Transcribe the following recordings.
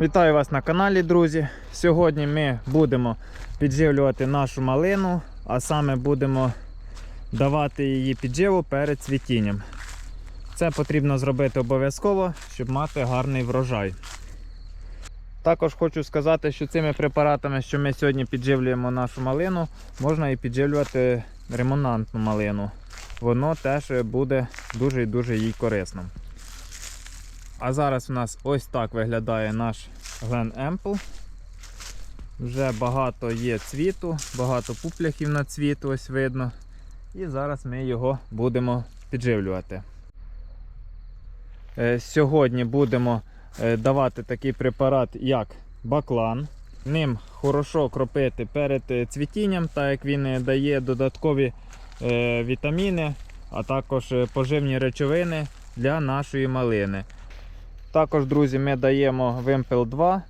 Вітаю вас на каналі, друзі. Сьогодні ми будемо підживлювати нашу малину, а саме будемо давати її підживу перед цвітінням. Це потрібно зробити обов'язково, щоб мати гарний врожай. Також хочу сказати, що цими препаратами, що ми сьогодні підживлюємо нашу малину, можна і підживлювати ремонантну малину. Воно теж буде дуже і дуже їй корисним. А зараз у нас ось так виглядає наш Глен Емпл. Вже багато є цвіту, багато пупляхів на цвіт, ось видно. І зараз ми його будемо підживлювати. Е, Сьогодні будемо е, давати такий препарат, як баклан. Ним хорошо кропити перед е, цвітінням, так як він дає додаткові вітаміни, а також поживні речовини для нашої малини. Також, друзі, ми даємо Вимпел 2.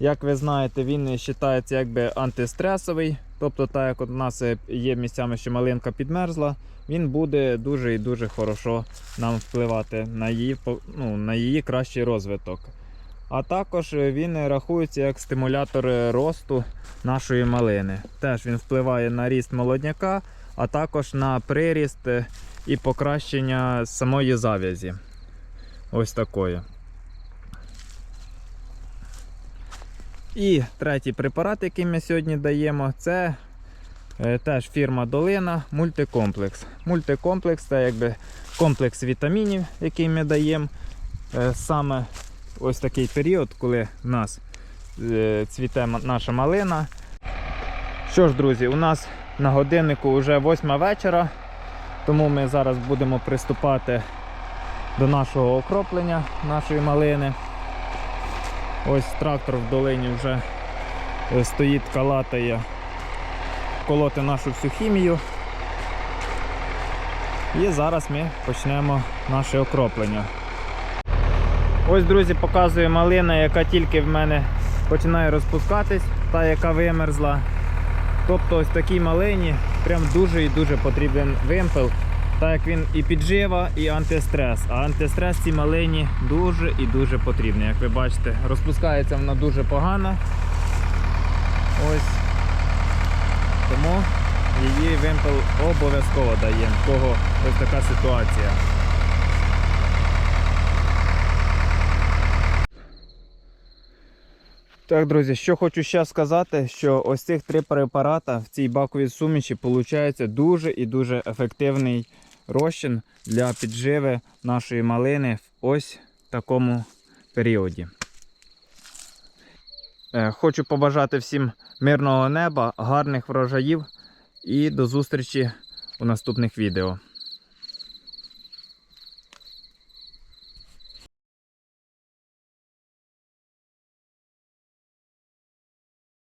Як ви знаєте, він вважається якби антистресовий. Тобто, так як у нас є місцями, що малинка підмерзла, він буде дуже і дуже хорошо нам впливати на її, ну, на її кращий розвиток. А також він рахується як стимулятор росту нашої малини. Теж він впливає на ріст молодняка, а також на приріст і покращення самої зав'язі. Ось такої. І третій препарат, який ми сьогодні даємо, це е, теж фірма Долина мультикомплекс. Мультикомплекс це якби комплекс вітамінів, який ми даємо е, саме ось такий період, коли в нас е, цвіте наша малина. Що ж, друзі, у нас на годиннику вже 8 вечора, тому ми зараз будемо приступати до нашого окроплення нашої малини. Ось трактор в долині вже е, стоїть, калатає колоти нашу всю хімію. І зараз ми почнемо наше окроплення. Ось, друзі, показую малина, яка тільки в мене починає розпускатись, та яка вимерзла. Тобто ось такій малині прям дуже і дуже потрібен вимпел, так як він і піджива, і антистрес. А антистрес цій малині дуже і дуже потрібний. Як ви бачите, розпускається вона дуже погано. Ось. Тому її вимпел обов'язково даємо, в кого ось така ситуація. Так, друзі, що хочу ще сказати, що ось цих три препарата в цій баковій суміші виходить дуже і дуже ефективний розчин для підживи нашої малини в ось такому періоді. Е, Хочу побажати всім мирного неба, гарних врожаїв і до зустрічі у наступних відео.